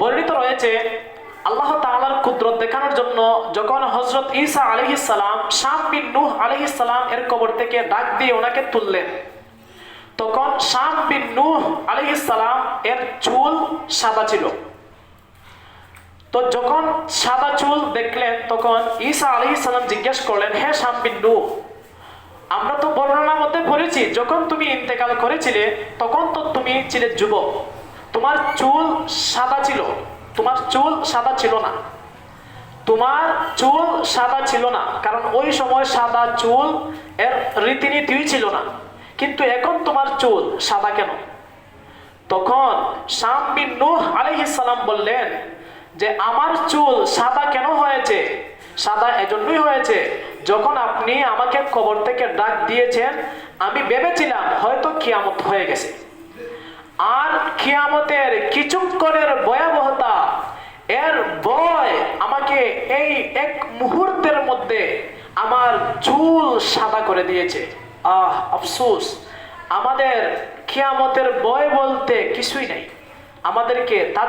বর্ণিত রয়েছে, আল্লাহ তাআলার কুদরত দেখানোর জন্য যখন হজরত ঈসা আলহিসাল্লাম শাম বিন নূহ আলহিসাল্লাম এর কবর থেকে ডাক দিয়ে ওনাকে তুললেন। তখন শাম বিন নূহ আলহিসাল্লাম এর চুল সাদা ছিল। তো যখন সাদা চুল দেখলেন, তখন ঈসা আলহিসাল্লাম জিজ্ঞেস করলেন, হে শাম বিন নূহ, আমরা তো বর্ণনার মধ্যে পড়েছি যখন তুমি ইন্তেকাল করেছিলে, তখন তো তুমি ছিলে যুবক। তোমার চুল সাদা ছিল। তোমার চুল সাদা ছিল না। তোমার চুল সাদা ছিল না। কারণ ওই সময় সাদা চুল এর রীতিনীতিই ছিল না। কিন্তু এখন তোমার চুল সাদা কেন? তখন শাম বিন বললেন যে, আমার চুল সাদা কেন হয়েছে? সাদা এজন্যই হয়েছে। যখন আপনি আমাকে কবর থেকে ডাক দিয়েছেন, আমি ভেবেছিলাম হয়তো কিয়ামত হয়ে গেছে। কিয়ামতের কিছুক্ষণের ভয়াবহতা, এর বয় আমাকে এই এক মুহূর্তের মধ্যে আমার চুল সাদা করে দিয়েছে। আহ, আফসোস। আমাদের কিয়ামতের বয় বলতে কিছুই নাই। আমাদেরকে তাদের